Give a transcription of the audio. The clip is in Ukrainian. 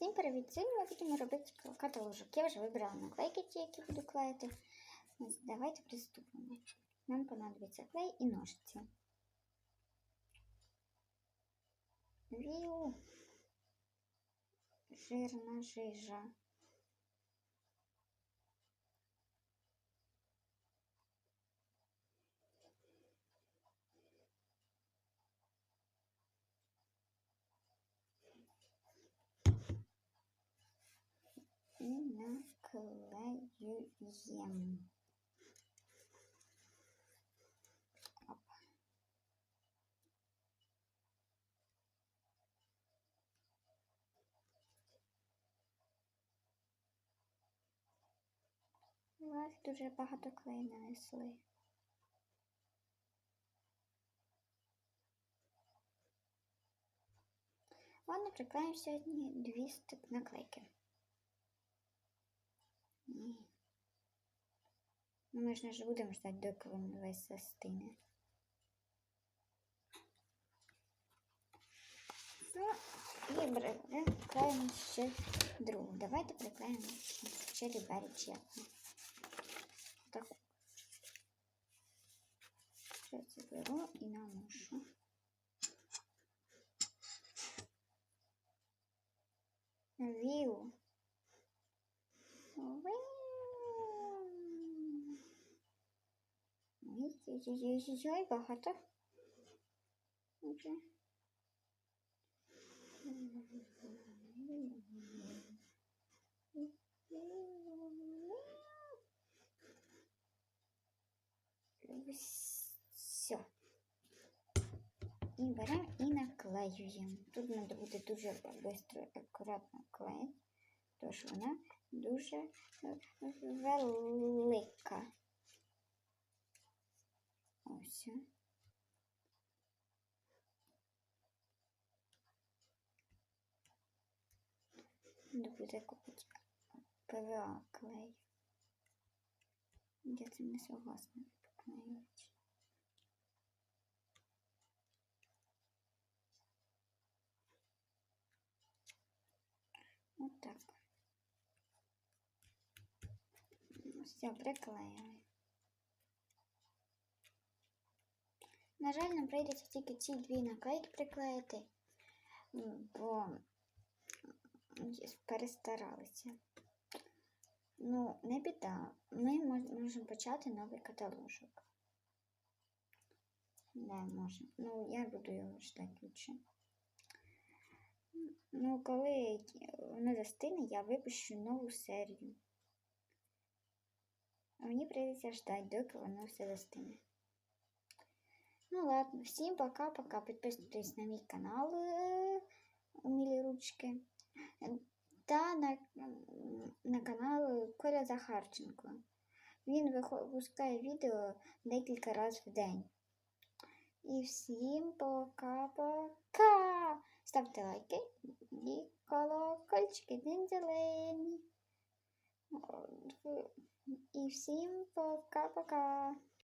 Всім привіт! Сьогодні ми будемо робити каталожок. Я вже вибрала наклейки, ті, які буду клеїти. Давайте приступимо. Нам понадобиться клей і ножиці. Віу. Жирна жижа. І наклеюємо. Вас дуже багато клею нанесли. Ладно, приклеїмо сьогодні дві наклейки. Ми ж будемо ждати, доки він весь застине. Ну, і приклеїмо ще другу. Давайте приклеїмо ще бері чеку. Так. Це беру і наношу. Віу. Ой-ой-ой, багато. Все. І беремо і наклеюємо. Тут треба буде дуже швидко, акуратно клеїти, що вона дуже велика. Ось. Буде купити ПВА клей. Я цим не согласна поклеювати. Вот так. Все, приклеїли. На жаль, нам прийдеться тільки ці дві наклейки приклеїти, бо перестаралися. Ну, не біда. Ми можемо почати новий каталожок. Не можемо. Ну, я буду його ждати лучше. Ну, коли воно застине, я випущу нову серію. А мені прийдеться ждати, доки воно все застине. Ну ладно, всім пока-пока. Підписуйтесь на мій канал е, Умілі ручки. Та на, на канал Коля Захарченко. Він випускає відео декілька разів в день. І всім пока-пока! Ставте лайки і колокольчики зелені. І всім пока-пока!